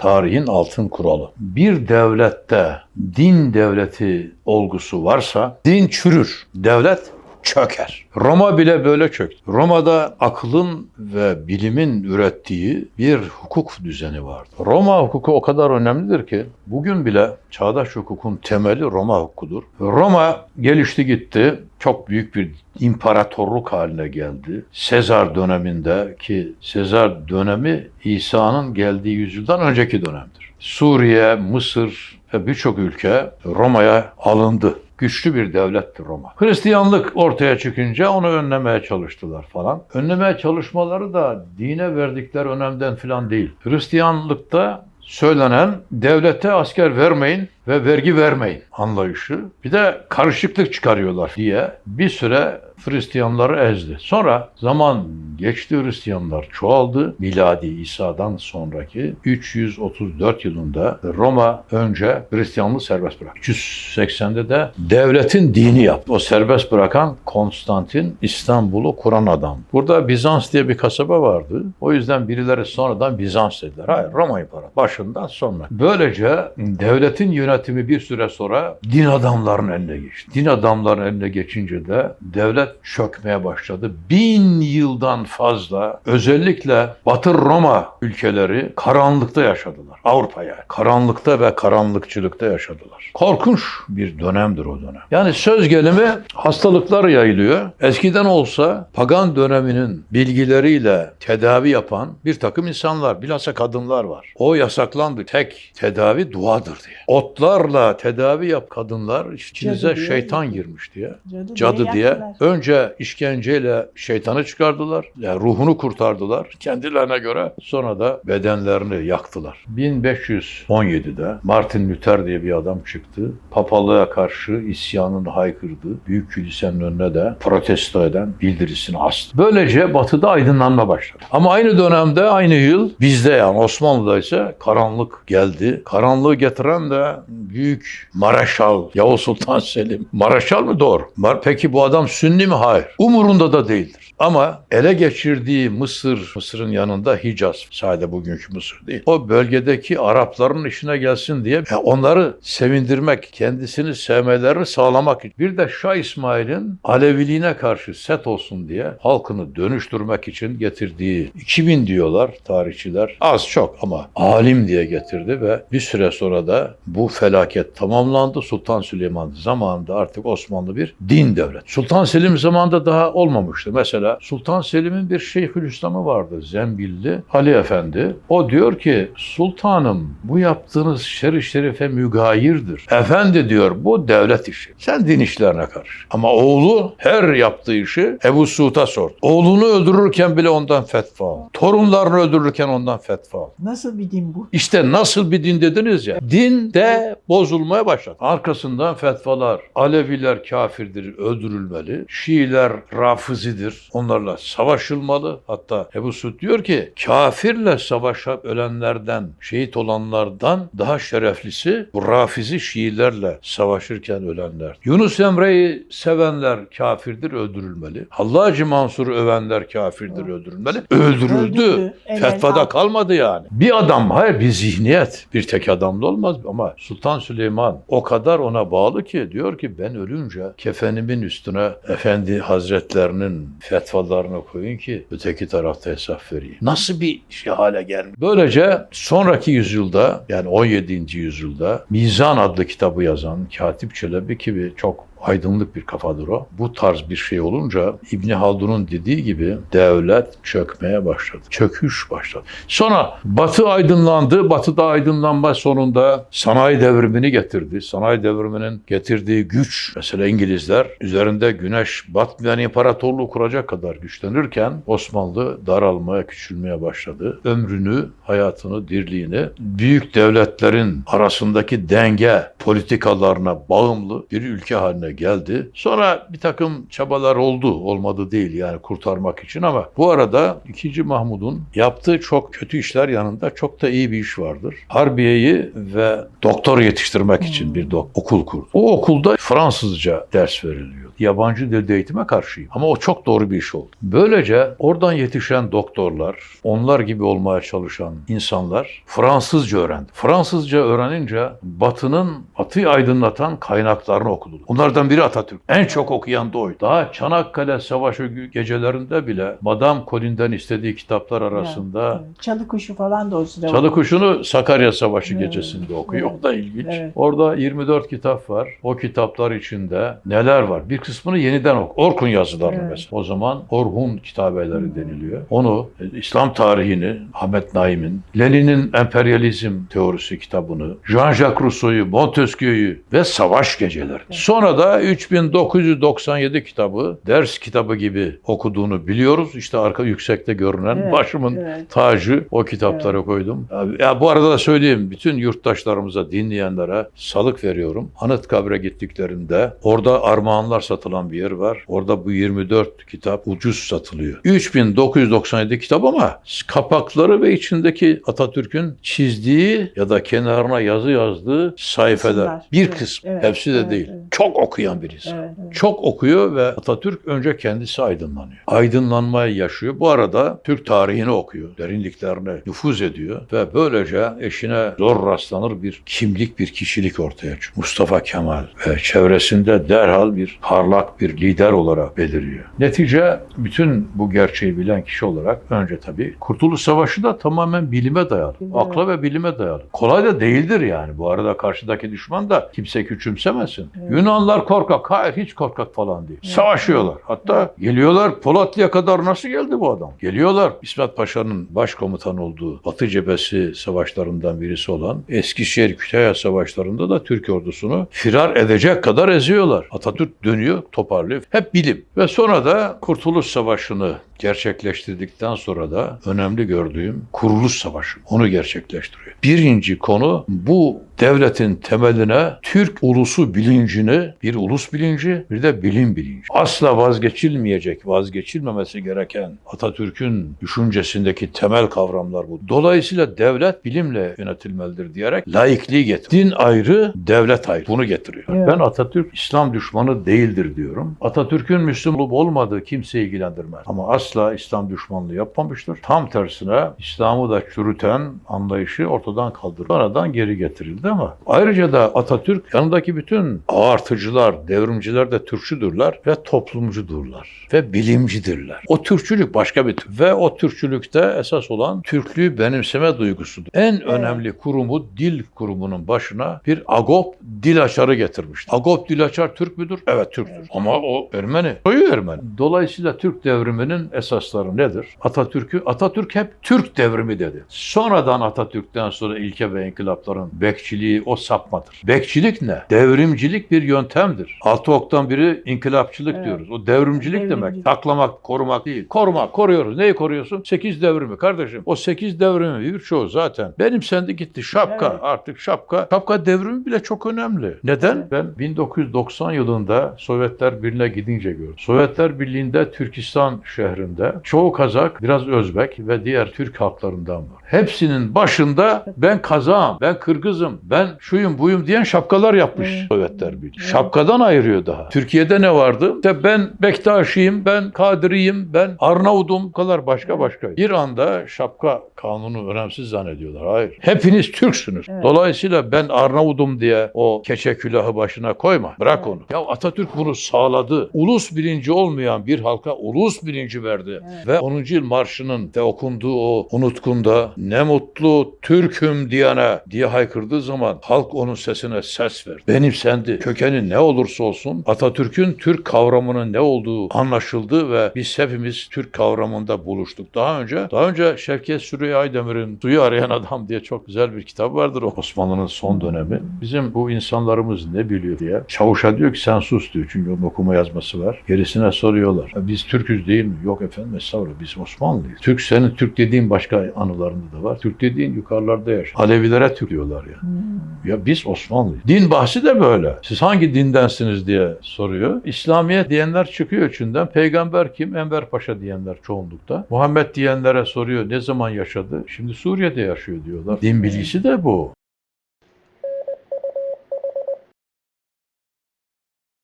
tarihin altın kuralı. Bir devlette din devleti olgusu varsa din çürür, devlet çöker. Roma bile böyle çöktü. Roma'da akılın ve bilimin ürettiği bir hukuk düzeni vardı. Roma hukuku o kadar önemlidir ki bugün bile çağdaş hukukun temeli Roma hukukudur. Roma gelişti gitti. Çok büyük bir imparatorluk haline geldi. Sezar döneminde ki Sezar dönemi İsa'nın geldiği yüzyıldan önceki dönemdir. Suriye, Mısır birçok ülke Roma'ya alındı. Güçlü bir devletti Roma. Hristiyanlık ortaya çıkınca onu önlemeye çalıştılar falan. Önlemeye çalışmaları da dine verdikleri önemden falan değil. Hristiyanlıkta söylenen devlete asker vermeyin ve vergi vermeyin anlayışı. Bir de karışıklık çıkarıyorlar diye bir süre Hristiyanları ezdi. Sonra zaman geçti Hristiyanlar çoğaldı. Miladi İsa'dan sonraki 334 yılında Roma önce Hristiyanlığı serbest bıraktı. 380'de de devletin dini yaptı. O serbest bırakan Konstantin İstanbul'u kuran adam. Burada Bizans diye bir kasaba vardı. O yüzden birileri sonradan Bizans dediler. Hayır Roma İmparatorluğu başından sonra. Böylece devletin yönetimi bir süre sonra din adamlarının eline geçti. Din adamlarının eline geçince de devlet çökmeye başladı. Bin yıldan fazla özellikle Batı Roma ülkeleri karanlıkta yaşadılar. Avrupa yani. Karanlıkta ve karanlıkçılıkta yaşadılar. Korkunç bir dönemdir o dönem. Yani söz gelimi hastalıklar yayılıyor. Eskiden olsa pagan döneminin bilgileriyle tedavi yapan bir takım insanlar, bilhassa kadınlar var. O yasaklandı. Tek tedavi duadır diye. Otlarla tedavi yap kadınlar içinize Cadı diye. şeytan girmiş diye Cadı, cadı diye yaktılar. önce işkenceyle şeytanı çıkardılar. Yani ruhunu kurtardılar kendilerine göre. Sonra da bedenlerini yaktılar. 1517'de Martin Luther diye bir adam çıktı. Papalığa karşı isyanını haykırdı. Büyük kilisenin önüne de protesto eden bildirisini astı. Böylece batıda aydınlanma başladı. Ama aynı dönemde aynı yıl bizde yani Osmanlı'da ise karanlık geldi. Karanlığı getiren de büyük Maraşal Yavuz Sultan Selim. Maraşal mı? Doğru. Peki bu adam Sünni mi? Hayır. Umurunda da değildir. Ama ele geçirdiği Mısır, Mısır'ın yanında Hicaz, sadece bugünkü Mısır değil. O bölgedeki Arapların işine gelsin diye e, onları sevindirmek, kendisini sevmelerini sağlamak için. Bir de Şah İsmail'in Aleviliğine karşı set olsun diye halkını dönüştürmek için getirdiği 2000 diyorlar tarihçiler. Az çok ama alim diye getirdi ve bir süre sonra da bu felaket tamamlandı. Sultan Süleyman zamanında artık Osmanlı bir din devlet. Sultan Selim zamanında daha olmamıştı. Mesela Sultan Selim'in bir Şeyhülislam'ı vardı Zembilli Ali Efendi. O diyor ki sultanım bu yaptığınız şer-i şerife mügayirdir. Efendi diyor bu devlet işi. Sen din işlerine karış. Ama oğlu her yaptığı işi Ebu Suud'a sordu. Oğlunu öldürürken bile ondan fetva al. Torunlarını öldürürken ondan fetva al. Nasıl bir din bu? İşte nasıl bir din dediniz ya. Din de bozulmaya başladı. Arkasından fetvalar. Aleviler kafirdir, öldürülmeli. Şiiler rafizidir. Onlarla savaşılmalı. Hatta Ebu Suud diyor ki kafirle savaşa ölenlerden, şehit olanlardan daha şereflisi bu rafizi Şiilerle savaşırken ölenler. Yunus Emre'yi sevenler kafirdir, öldürülmeli. Hallacı Mansur'u övenler kafirdir, öldürülmeli. Öldürüldü. Öldürdü. Fetvada kalmadı yani. Bir adam hayır bir zihniyet. Bir tek adamda olmaz ama Sultan Süleyman o kadar ona bağlı ki diyor ki ben ölünce kefenimin üstüne Efendi Hazretlerinin fetvalarını koyun ki öteki tarafta hesap vereyim. Nasıl bir şey hale gelmiş? Böylece sonraki yüzyılda yani 17. yüzyılda Mizan adlı kitabı yazan Katip Çelebi gibi çok aydınlık bir kafadır o. Bu tarz bir şey olunca İbni Haldun'un dediği gibi devlet çökmeye başladı. Çöküş başladı. Sonra Batı aydınlandı. Batı'da aydınlanma sonunda sanayi devrimini getirdi. Sanayi devriminin getirdiği güç, mesela İngilizler üzerinde güneş batmayan imparatorluğu kuracak kadar güçlenirken Osmanlı daralmaya, küçülmeye başladı. Ömrünü, hayatını, dirliğini büyük devletlerin arasındaki denge politikalarına bağımlı bir ülke haline geldi. Sonra bir takım çabalar oldu. Olmadı değil yani kurtarmak için ama bu arada 2. Mahmud'un yaptığı çok kötü işler yanında çok da iyi bir iş vardır. Harbiye'yi ve doktor yetiştirmek için bir okul kurdu. O okulda Fransızca ders veriliyor. Yabancı dilde eğitime karşıyım. Ama o çok doğru bir iş oldu. Böylece oradan yetişen doktorlar, onlar gibi olmaya çalışan insanlar Fransızca öğrendi. Fransızca öğrenince Batı'nın Batı'yı aydınlatan kaynaklarını okudular. Bunlardan biri Atatürk. En çok okuyan da oydu. Daha Çanakkale Savaşı gecelerinde bile Madame Colin'den istediği kitaplar arasında Evet. Çalı kuşu falan da o sıra. Çalı Kuşu'nu Sakarya Savaşı Evet. gecesinde okuyor. Evet. O da ilginç. Evet. Orada 24 kitap var. O kitaplar içinde neler var? Bir kısmını yeniden ok. Orkun yazılarını Evet. mesela. O zaman Orhun kitabeleri deniliyor. Onu e, İslam tarihini Ahmet Naim'in, Lenin'in emperyalizm teorisi kitabını, Jean-Jacques Rousseau'yu, Montesquieu'yu ve Savaş Geceleri. Sonra da 3997 kitabı ders kitabı gibi okuduğunu biliyoruz. İşte arka yüksekte görünen Evet, başımın evet. tacı o kitapları koydum. Ya bu arada da söyleyeyim bütün yurttaşlarımıza, dinleyenlere salık veriyorum. Anıtkabir'e gittiklerinde orada armağanlar satılan bir yer var. Orada bu 24 kitap ucuz satılıyor. 3997 kitap ama kapakları ve içindeki Atatürk'ün çizdiği ya da kenarına yazı yazdığı sayfeler. Bir Evet, kısmı. evet, Hepsi de evet, değil. evet. Çok okuyan birisi. Evet, evet. Çok okuyor ve Atatürk önce kendisi aydınlanıyor. Aydınlanmayı yaşıyor. Bu arada Türk tarihini okuyor. Derinliklerine nüfuz ediyor ve böylece eşine zor rastlanır bir kimlik, bir kişilik ortaya çıkıyor. Mustafa Kemal ve çevresinde derhal bir parlak bir lider olarak beliriyor. Netice bütün bu gerçeği bilen kişi olarak önce tabii Kurtuluş Savaşı da tamamen bilime dayalı. Evet. Akla ve bilime dayalı. Kolay da değildir yani. Bu arada karşıdaki düşman da kimse küçümsemesin. Evet. Yunanlar korkak. Hayır hiç korkak falan değil. Savaşıyorlar. Hatta geliyorlar Polatlı'ya kadar nasıl geldi bu adam? Geliyorlar. İsmet Paşa'nın başkomutan olduğu Batı cephesi savaşlarından birisi olan Eskişehir Kütahya savaşlarında da Türk ordusunu firar edecek kadar eziyorlar. Atatürk dönüyor, toparlıyor. Hep bilim. Ve sonra da Kurtuluş Savaşı'nı gerçekleştirdikten sonra da önemli gördüğüm Kuruluş Savaşı. Onu gerçekleştiriyor. Birinci konu bu devletin temeline Türk ulusu bilincini, bir ulus bilinci, bir de bilim bilinci. Asla vazgeçilmeyecek, vazgeçilmemesi gereken Atatürk'ün düşüncesindeki temel kavramlar bu. Dolayısıyla devlet bilimle yönetilmelidir diyerek laikliği getiriyor. Din ayrı, devlet ayrı. Bunu getiriyor. Evet. Ben Atatürk İslam düşmanı değildir diyorum. Atatürk'ün Müslüman olup olmadığı kimseyi ilgilendirmez. Ama asla İslam düşmanlığı yapmamıştır. Tam tersine İslam'ı da çürüten anlayışı ortadan kaldırıldı. Sonradan geri getirildi ama ayrıca da Atatürk yanındaki bütün ağartıcılar, devrimciler de Türkçüdürler ve toplumcudurlar ve bilimcidirler. O Türkçülük başka bir tür ve o Türkçülükte esas olan Türklüğü benimseme duygusudur. En önemli kurumu dil kurumunun başına bir Agop dil açarı getirmiştir. Agop dil açar Türk müdür? Evet Türktür. Ama o Ermeni. Soyu Ermeni. Dolayısıyla Türk devriminin esasları nedir? Atatürk'ü Atatürk hep Türk devrimi dedi. Sonradan Atatürk'ten sonra ilke ve inkılapların bekçiliği o sapmadır. Bekçilik ne? Devrimcilik bir yöntemdir. Altı oktan biri inkılapçılık Evet. diyoruz. O devrimcilik demek. Devrimcilik. Saklamak, korumak değil. Korumak, koruyoruz. Neyi koruyorsun? Sekiz devrimi kardeşim. O sekiz devrimi birçoğu zaten. Benim sende gitti. Şapka. Evet. Artık şapka. Şapka devrimi bile çok önemli. Neden? Evet. Ben 1990 yılında Sovyetler Birliği'ne gidince gördüm. Sovyetler Birliği'nde Türkistan şehrinde çoğu Kazak, biraz Özbek ve diğer Türk halklarından var. Hepsinin başında ben Kazağım, ben Kırgızım, ben şuyum buyum diyen şapkalar yapmış Evet. Sovyetler Birliği. Evet. Şapkadan ayırıyor daha. Türkiye'de ne vardı? İşte ben Bektaşiyim, ben Kadiriyim, ben Arnavudum, kadar başka başka. Bir anda şapka kanunu önemsiz zannediyorlar. Hayır. Hepiniz Türksünüz. Evet. Dolayısıyla ben Arnavudum diye o keçe külahı başına koyma. Bırak Evet. onu. Ya Atatürk bunu sağladı. Ulus bilinci olmayan bir halka ulus bilinci verdi. Evet. Ve 10. yıl marşının ve okunduğu o unutkunda ne mutlu Türk'üm diyene diye haykırdığı zaman halk onun sesine ses verdi. Benimsendi. Kökeni ne olursa olsun Atatürk'ün Türk kavramının ne olduğu anlaşıldı ve biz hepimiz Türk kavramında buluştuk. Daha önce daha önce Şevket Süreyya Aydemir'in Suyu Arayan Adam diye çok güzel bir kitap vardır o Osmanlı'nın son dönemi. Bizim bu insanlarımız ne biliyor diye. Çavuşa diyor ki sen sus diyor çünkü onun okuma yazması var. Gerisine soruyorlar. "Ya Biz Türk'üz değil mi? Yok Yok efendim estağfurullah biz Osmanlıyız. Türk senin Türk dediğin başka anılarında da var. Türk dediğin yukarılarda yaşar. Alevilere Türk diyorlar ya. Hmm. Ya biz Osmanlıyız. Din bahsi de böyle. Siz hangi dindensiniz diye soruyor. İslamiyet diyenler çıkıyor içinden. Peygamber kim? Enver Paşa diyenler çoğunlukta. Muhammed diyenlere soruyor ne zaman yaşadı? Şimdi Suriye'de yaşıyor diyorlar. Din bilgisi de bu.